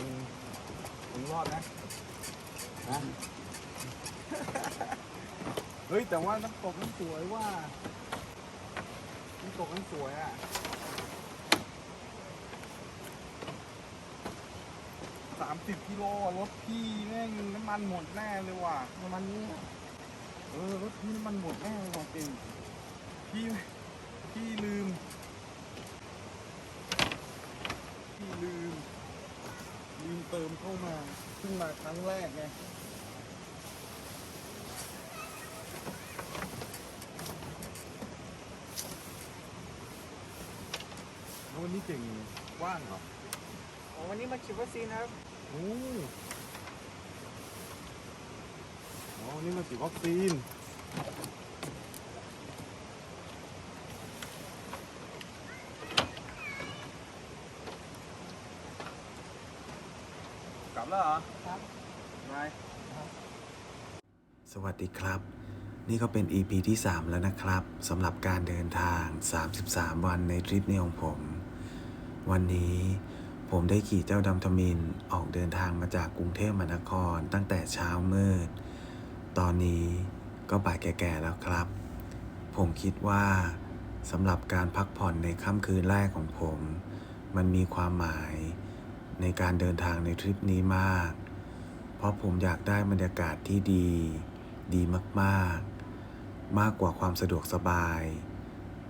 งคงรอดนะนะเฮ้ยแต่ว่าน้ำตกนั้นสวยว่าน้ำตกนั้นสวยอะสามสิบกิโลอะรถพี่แม่งน้ำมันหมดแน่เลยว่ะประมาณนี้เออรถพี่น้ำมันหมดแน่เลยว่ะเก่งพี่พี่ลืม พี่ลืม ลืมเติมเข้ามาเพิ่งมาครั้งแรกไงแล้ววันนี้เก่งว่างเหรออ๋อวันนี้มาฉีดวัคซีนครับ โอ้อ๋อวันนี้มาฉีดวัคซีน บแล้วเหรอ ครับไสวัสดีครับ นี่ก็เป็น EP ที่ 3 แล้วนะครับสำหรับการเดินทาง 33 วันในทริปนี้ของผม วันนี้ผมได้ขี่เจ้าดำทมินออกเดินทางมาจากกรุงเทพมหานครตั้งแต่เช้ามืด ตอนนี้ก็บ่ายแก่ๆแล้วครับ ผมคิดว่าสำหรับการพักผ่อนในค่ำคืนแรกของผม มันมีความหมาย ในการเดินทางในทริปนี้มาก เพราะผมอยากได้บรรยากาศที่ดี ดีมากๆ มากกว่าความสะดวกสบาย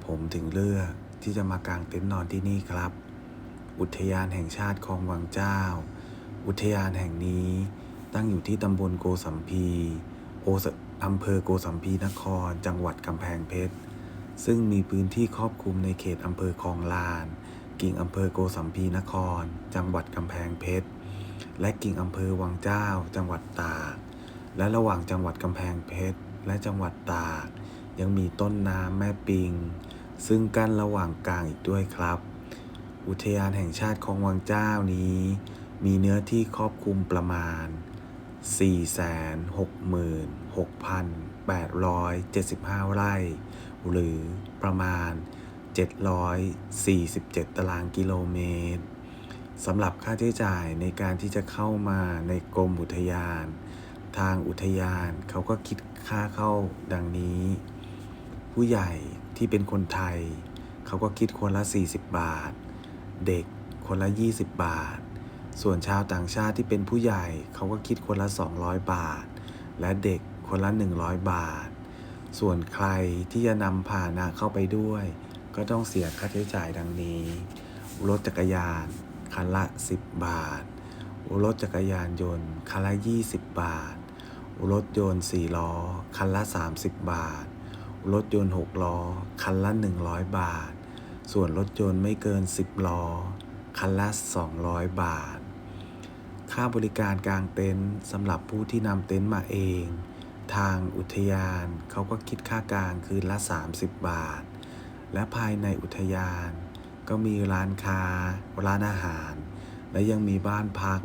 ผมถึงเลือกที่จะมากางเต็นท์นอนที่นี่ครับ อุทยานแห่งชาติคลองวังเจ้า อุทยานแห่งนี้ตั้งอยู่ที่ตำบลโกสัมพีโอสอำเภอโกสัมพีนคร จังหวัดกำแพงเพชร ซึ่งมีพื้นที่ครอบคลุมในเขตอำเภอคลองลาน กิ่งอำเภอโกสัมพีนคร จังหวัดกำแพงเพชร และกิ่งอำเภอวังเจ้า จังหวัดตาก และระหว่างจังหวัดกำแพงเพชร และจังหวัดตาก ยังมีต้นน้ำแม่ปิง ซึ่งกั้นระหว่างกลางอีกด้วยครับ อุทยานแห่งชาติคลองวังเจ้านี้ มีเนื้อที่ครอบคลุมประมาณ 466,875 ไร่ หรือประมาณ 747 ตารางกิโลเมตรสำหรับค่าใช้จ่ายในการที่จะเข้ามาในกรมอุทยาน ทางอุทยานเขาก็คิดค่าเข้าดังนี้ ผู้ใหญ่ที่เป็นคนไทย เขาก็คิดคนละ 40 บาท เด็กคนละ 20 บาท ส่วนชาวต่างชาติที่เป็นผู้ใหญ่เขาก็คิดคนละ 200 บาท และเด็กคนละ 100 บาท ส่วนใครที่จะนำพานะเข้าไปด้วย ก็ต้องเสียค่าใช้จ่ายดังนี้ รถจักรยานคันละ 10 บาท รถจักรยานยนต์คันละ 20 บาท รถยนต์4ล้อคันละ 30 บาท รถยนต์6ล้อคันละ 100 บาท ส่วนรถยนต์ไม่เกิน 10 ล้อ คันละ 200 บาท ค่าบริการกลางเต็นท์สำหรับผู้ที่นำเต็นท์มาเอง ทางอุทยานเขาก็คิดค่ากลางคืนละ 30 บาท และภายในอุทยาน ก็มีร้านค้า ร้านอาหาร และยังมีบ้านพัก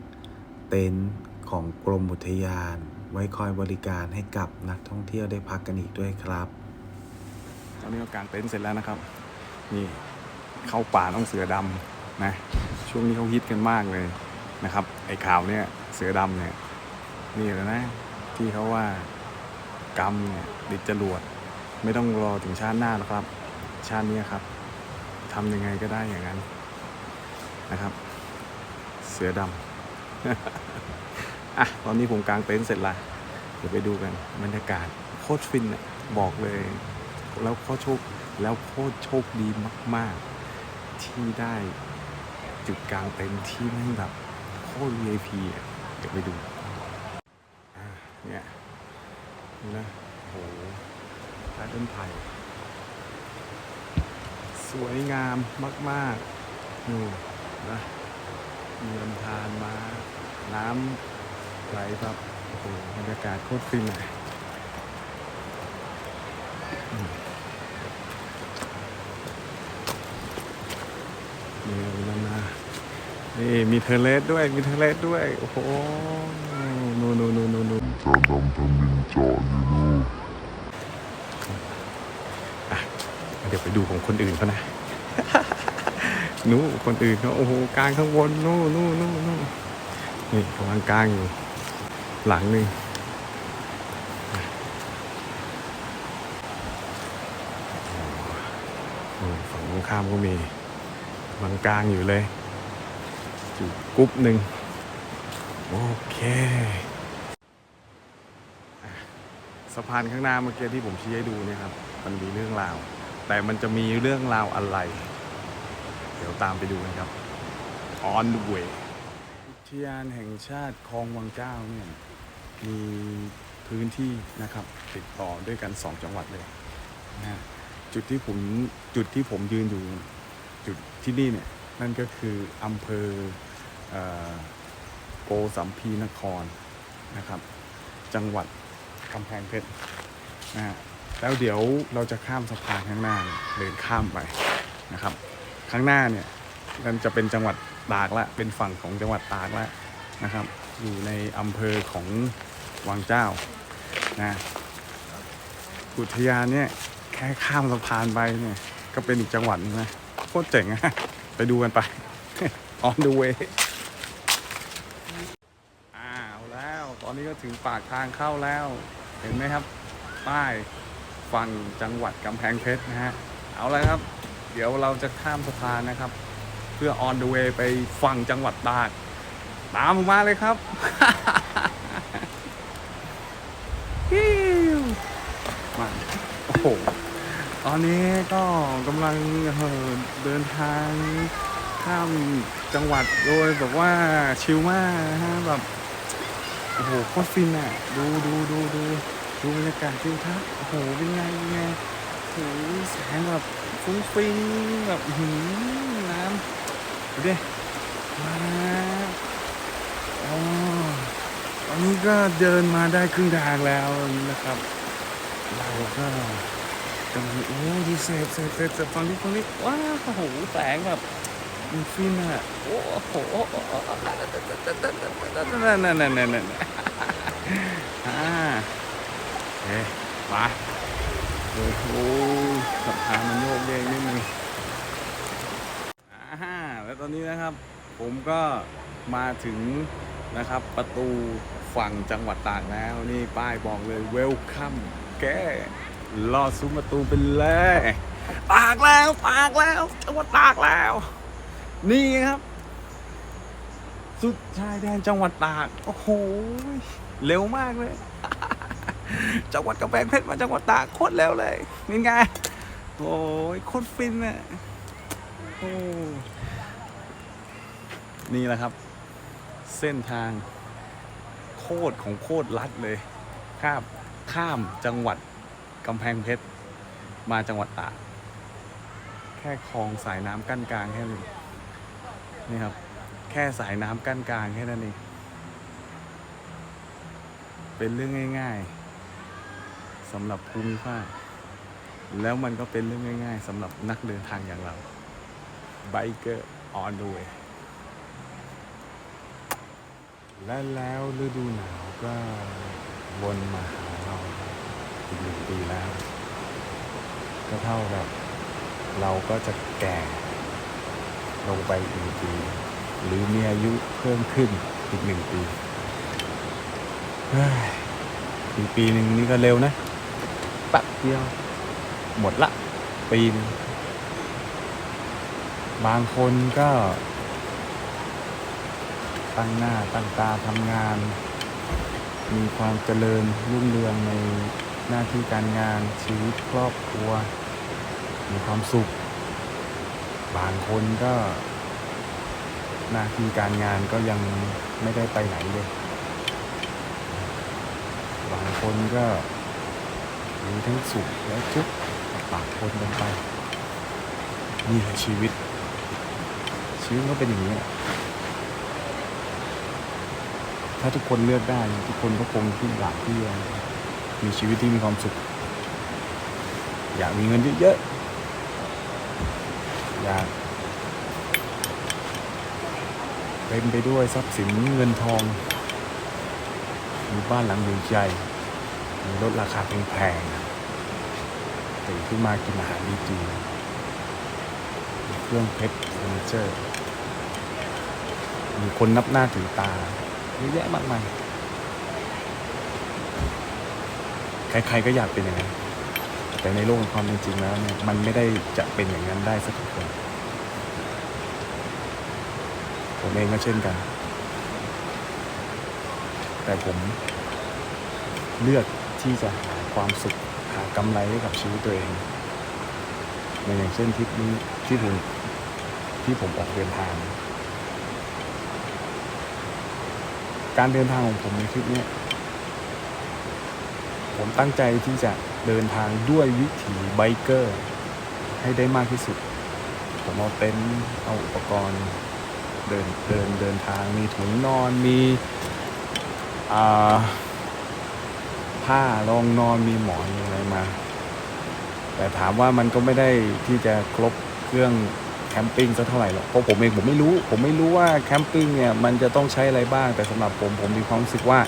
เต็นท์ของกรมอุทยาน ไว้คอยบริการให้กับนักท่องเที่ยวได้พักกันอีกด้วยครับ ตอนนี้ก็กางเต็นท์เสร็จแล้วนะครับ นี่เข้าป่าต้องเสือดำนะช่วงนี้เขาฮิตกันมากเลยนะครับ ไอ้ข่าวเนี่ยเสือดำเนี่ยนี่แหละนะ ที่เขาว่ากรรมเนี่ยดิดจรวด ไม่ต้องรอถึงชาติหน้าหรอกครับ ชาตินี้ครับทำยังไงก็ได้อย่างนั้นนะครับ เสือดำอะตอนนี้ผมกางเต็นท์เสร็จละเดี๋ยวไปดูกันบรรยากาศโคตรฟินอะบอกเลย แล้วโคตรโชคแล้วโคตรโชคดีมาก ๆ ที่ได้จุดกลางเต็นท์ที่แม่งแบบโคตร VIP อะเดี๋ยวไปดูเนี่ยนะโอ้โหใต้ต้นไผ่ สวยงามมากๆนี่นะมีลำธารมา น้ำไหลแบบโอ้โหบรรยากาศโคตรฟินอะนี่นั่นนะนี่มีเทเลสด้วย มีเทเลสด้วย โอ้โห นูนูนูนูนูจะนำทมินจาะอยู่นู่น เดี๋ยวไปดูของคนอื่นเขานะนู้คนอื่นเขาโอ้โหกลางข้างบนนู่นนู่นนู่นนู่นนี่กำลังกลางอยู่หลังหนึ่งฝั่งตรงข้ามก็มีกำลังกลางอยู่เลยอยู่กรุ๊ปหนึ่งโอเคสะพานข้างหน้าเมื่อกี้ที่ผมชี้ให้ดูเนี่ยครับ มันมีเรื่องราว แต่มันจะมีเรื่องราวอะไร เดี๋ยวตามไปดูกันครับ On the way อุทยานแห่งชาติคลองวังเจ้าเนี่ยมีพื้นที่นะครับติดต่อด้วยกัน 2 จังหวัดเลยนะจุดที่ผมจุดที่ผมยืนอยู่จุดที่นี่เนี่ยนั่นก็คืออำเภอเอ่อโกสัมพีนครนะครับ จังหวัดกำแพงเพชรนะฮะ แล้วเดี๋ยวเราจะข้ามสะพานข้างหน้าเดินข้ามไปนะครับ ข้างหน้าเนี่ยมันจะเป็นจังหวัดตากละเป็นฝั่งของจังหวัดตากละนะครับ อยู่ในอำเภอของวังเจ้านะอุทยานเนี่ยแค่ข้ามสะพานไปเนี่ยก็เป็นอีกจังหวัดนึงนะโคตรเจ๋งอะไปดูกันไป on the way อ้าวแล้ว ตอนนี้ก็ถึงปากทางเข้าแล้ว เห็นไหมครับ ป้าย ฝั่งจังหวัดกำแพงเพชรนะฮะ เอาละครับ เดี๋ยวเราจะข้ามสะพานนะครับ เพื่อ on the way ไปฝั่งจังหวัดตาก ตามผมมาเลยครับฮิวมาโอ้โห ตอนนี้ก็กำลังเอ่อเดินทางข้ามจังหวัดโดยแบบว่าชิลมากนะฮะแบบ โอ้โหโคตรฟินอะ ดูดูดูดู ดูบรรยากาศทิวทัศน์โอ้โหเป็นไงเป็นไงโอ้โหแสงแบบฟุ้งฟิ้งแบบหือน้ำดูดิมาอ๋อตอนนี้ก็เดินมาได้ครึ่งทางแล้วนะครับ เราก็กำลังโอ้ดูเสพเสพเสพเสพฟังนี้ฟังนี้ว้าโอ้โหแสงแบบมันฟินอะโอ้โหนั่นนั่นนั่นนั่นนั่นอ่า เอ๊ะมาโอ้โหสะพานมันโยกเยกนิดนึงอ่าแล้วตอนนี้นะครับ ผมก็มาถึงนะครับประตูฝั่งจังหวัดตากแล้ว นี่ป้ายบอกเลย Welcome แกลอดซุ้มประตูไปเลยตากแล้วตากแล้วจังหวัดตากแล้ว นี่ครับ สุดชายแดนจังหวัดตาก โอ้โห เร็วมากเลย จังหวัดกำแพงเพชรมาจังหวัดตากโคตรเร็วเลยนี่ไงโอ้ยโคตรฟินอะโอ้นี่แหละครับ เส้นทางโคตรของโคตรลัดเลยข้ามข้ามจังหวัดกำแพงเพชรมาจังหวัดตากแค่คลองสายน้ำกั้นกลางแค่นี้นี่ครับ แค่สายน้ำกั้นกลางแค่นั้นเองเป็นเรื่องง่าย ๆ สำหรับภูมิภาคแล้วมันก็เป็นเรื่องง่าย ๆสำหรับนักเดินทางอย่างเรา Biker on the way และแล้วฤดูหนาวก็วนมาหาเราอีกหนึ่งปีแล้ว ก็เท่ากับเราก็จะแก่ลงไปอีกหนึ่งปี หรือมีอายุเพิ่มขึ้นอีกหนึ่งปีอีกปีหนึ่งนี่ก็เร็วนะ เดียว หมดละปีน บางคนก็ ตั้งหน้าตั้งตาทำงาน มีความเจริญรุ่งเรืองในหน้าที่การงานชีวิตครอบครัว มีความสุข บางคนก็ หน้าที่การงานก็ยังไม่ได้ไปไหนเลย บางคนก็ มีทั้งสุขและทุกข์ปากคนกันไปนี่คือชีวิต ชีวิตก็เป็นอย่างนี้ ถ้าทุกคนเลือกได้ ทุกคนก็คงที่อยากที่จะมีชีวิตที่มีความสุข อยากมีเงินเยอะๆอยากเต็มไปด้วยทรัพย์สินเงินทองมีบ้านหลังใหญ่ ๆมีรถราคาแพงๆตื่นขึ้นมากินอาหารดีๆเครื่องเพชรเฟอร์นิเจอร์มีคนนับหน้าถือตาเยอะแยะมากมายใครๆก็อยากเป็นอย่างนั้น แต่ในโลกแห่งความเป็นจริงแล้วเนี่ยมันไม่ได้จะเป็นอย่างนั้นได้สักทุกคนผมเองก็เช่นกัน แต่ผมเลือก ที่จะหาความสุขหากำไรให้กับชีวิตตัวเองอย่างเช่นทริปนี้ที่ผมที่ผมออกเดินทาง การเดินทางของผมในทริปนี้ผมตั้งใจที่จะเดินทางด้วยวิถีไบเกอร์ ให้ได้มากที่สุด ผมเอาเต็นท์เอาอุปกรณ์เดินเดินเดินทางมีถุงนอนมีอ่า ผ้ารองนอนมีหมอนมีอะไรมา แต่ถามว่ามันก็ไม่ได้ที่จะครบเครื่องแคมปิ้งสักเท่าไหร่หรอกเพราะผมเองผมไม่รู้ ผมไม่รู้ว่าแคมปิ้งเนี่ยมันจะต้องใช้อะไรบ้าง แต่สำหรับผมผมมีความรู้สึกว่า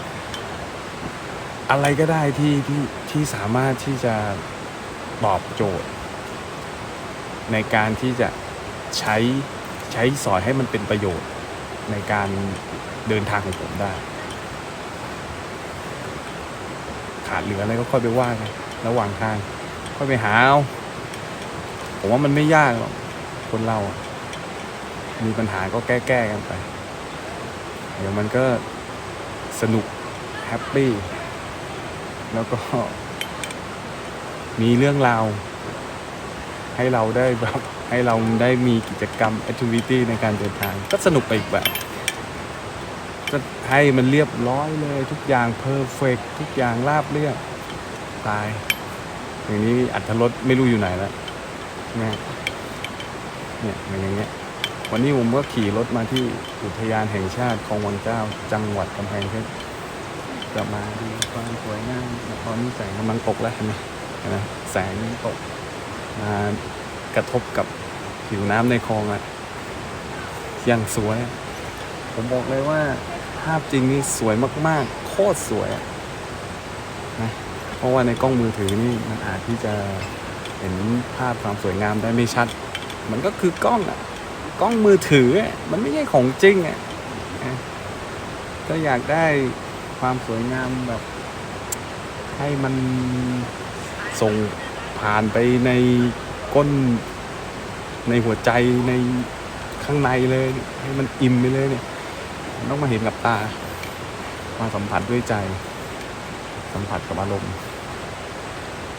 อะไรก็ได้ที่ที่ที่สามารถที่จะตอบโจทย์ ในการที่จะใช้ใช้สอยให้มันเป็นประโยชน์ในการเดินทางของผมได้ ขา ดเหลืออะไรก็ค่อยไปว่ากันระหว่างทาง ค่อยไปหาเอาผมว่ามันไม่ยากหรอกคนเราอะมีปัญหาก็แก้แก้กันไป เดี๋ยวมันก็สนุกแฮปปี้แล้วก็ มีเรื่องราวให้เราได้แบบให้เราได้มีกิจกรรม activity ในการเดินทาง ก็สนุกไปอีกแบบ ให้มันเรียบร้อยเลย ทุกอย่างเพอร์เฟกทุกอย่างราบเรียบตาย อย่างนี้อัตรสไม่รู้อยู่ไหนแล้วนะเนี่ยอย่างเงี้ยวันนี้ผมก็ขี่รถมาที่อุทยานแห่งชาติคลองวังเจ้า จังหวัดกำแพงเพชรจะมาดูความสวยงามตอนนี้แสงกำลังตกแล้วเห็นไหมเห็นไหมแสงตกมากระทบกับผิวน้ำในคลองอะอย่างสวย ผมบอกเลยว่า ภาพจริงนี่สวยมาก ๆ โคตรสวยนะเพราะว่าในกล้องมือถือนี่มันอาจที่จะเห็นภาพความสวยงามได้ไม่ชัด มันก็คือกล้องอะกล้องมือถือมันไม่ใช่ของจริงอะถ้าอยากได้ความสวยงามแบบ ให้มันส่งผ่านไปในก้นในหัวใจในข้างในเลย ให้มันอิ่มไปเลยเนี่ย ต้องมาเห็นกับตา มาสัมผัสด้วยใจ สัมผัสกับอารมณ์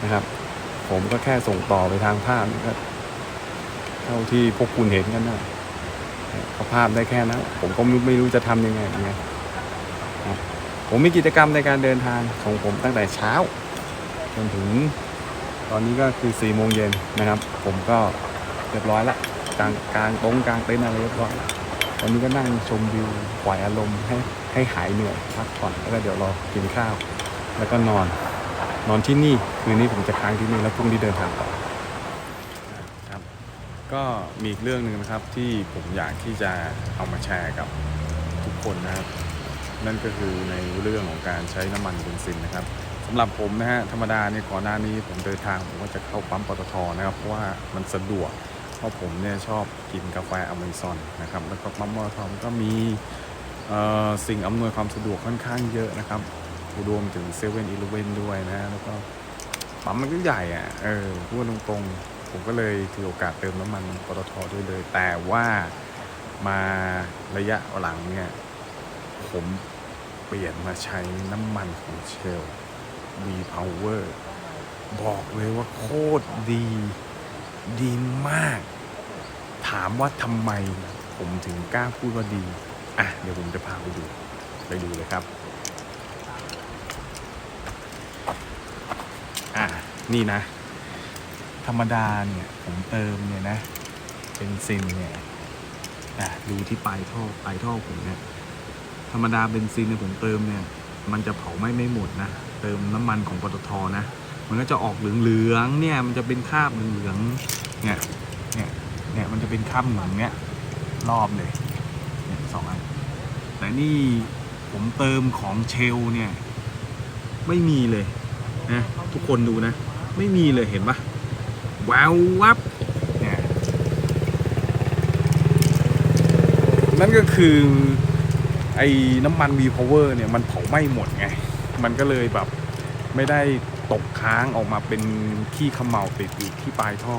นะครับ ผมก็แค่ส่งต่อไปทางภาพนะครับเท่าที่พวกคุณเห็นกันนะเาภาพได้แค่นั้นผมก็ไม่รู้จะทำยังไงไงครับผมมีกิจกรรมในการเดินทางของผมตั้งแต่เช้าจนถึงตอนนี้ก็คือ4ี่โมงเย็นนะครับ ผมก็เรียบร้อยละกลางกลางตรงกลางเต็นท์อะไรเรียบร้อยละ ตอนนี้ก็นั่งชมวิวปล่อยอารมณ์ให้ให้หายเหนื่อยพักผ่อนแล้วก็เดี๋ยวรอกินข้าว แล้วก็นอน นอนที่นี่คืนนี้ผมจะค้างที่นี่แล้วพรุ่งนี้เดินทางต่อครับ ก็มีอีกเรื่องหนึ่งนะครับที่ผมอยากที่จะเอามาแชร์กับทุกคนนะครับ นั่นก็คือในเรื่องของการใช้น้ำมันเบนซินนะครับสำหรับผมนะฮะธรรมดาเนี่ยก่อนหน้านี้ผมเดินทางผมก็จะเข้าปั๊มปตทนะครับเพราะว่ามันสะดวก ราะผมเนี่ยชอบกินกาแฟอเมซอนนะครับแล้วก็ปั๊มปตทมันก็มีสิ่งอำนวยความสะดวกค่อนข้างเยอะนะครับรวมถึงเซเว่นอีเลเวนด้วยนะ แล้วก็ปั๊มมันก็ใหญ่อะเออพูดตรงๆ ผมก็เลยถือโอกาสเติมน้ำมันปตทด้วยเลย แต่ว่ามาระยะหลังเนี่ย ผมเปลี่ยนมาใช้น้ำมันของเชล V Power บอกเลยว่าโคตรดี ดีมาก ถามว่าทำไมผมถึงกล้าพูดว่าดี อะ เดี๋ยวผมจะพาไปดู ไปดูเลยครับ อะ นี่นะ ธรรมดาเนี่ย ผมเติมเนี่ยนะเป็นซินเนี่ยอะดูที่ปลายท่อปลายท่อผมเนี่ย ธรรมดาเบนซินเนี่ยผมเติมเนี่ย มันจะเผาไหม้ไม่หมดนะ เติมน้ำมันของปตทนะ มันก็จะออกเหลืองๆเนี่ยมันจะเป็นคราบเหลืองๆเนี่ยเนี่ยเนี่ยมันจะเป็นคราบเหลืองเนี่ยรอบเลยเนี่ยสองอันแต่นี่ผมเติมของเชลเนี่ย ไม่มีเลยนะทุกคนดูนะ ไม่มีเลยเห็นปะแวววับเนี่ยนั่นก็คือไอ้น้ำมัน V Power เนี่ย มันเผาไหม้หมดไง มันก็เลยแบบไม่ได้ ตกค้างออกมาเป็นขี้ขมเหลาติดอยู่ที่ปลายท่อ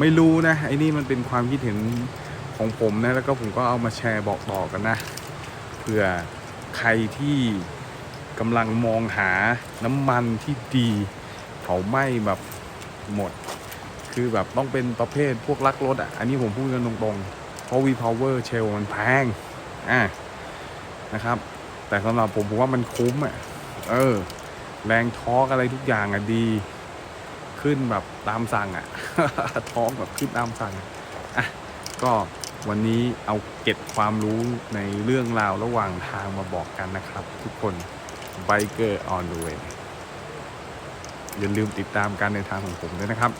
ไม่รู้นะไอ้นี่มันเป็นความคิดเห็นของผมนะแล้วก็ผมก็เอามาแชร์บอกต่อกันนะเผื่อใครที่กำลังมองหาน้ำมันที่ดีเผาไหม้แบบหมด คือแบบต้องเป็นประเภทพวกลักรถอะ อันนี้ผมพูดกันตรงๆ เพราะ V Power Shell มันแพงอะนะครับ แต่สำหรับผมผมว่ามันคุ้มอะ เออ แรงทอกอะไรทุกอย่างอะดี ขึ้นแบบตามสั่งอะทอร์กแบบขึ้นตามสั่งอะอะก็วันนี้เอาเก็บความรู้ในเรื่องราวระหว่างทางมาบอกกันนะครับ ทุกคน Biker on the way อย่าลืมติดตามการเดินทางของผมด้วยนะครับ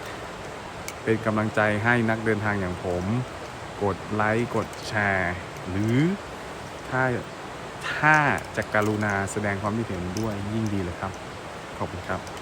เป็นกำลังใจให้นักเดินทางอย่างผม กดไลค์กดแชร์ หรือถ้าถ้าจะกรุณาแสดงความคิดเห็นด้วยยิ่งดีเลยครับ ขอบคุณครับ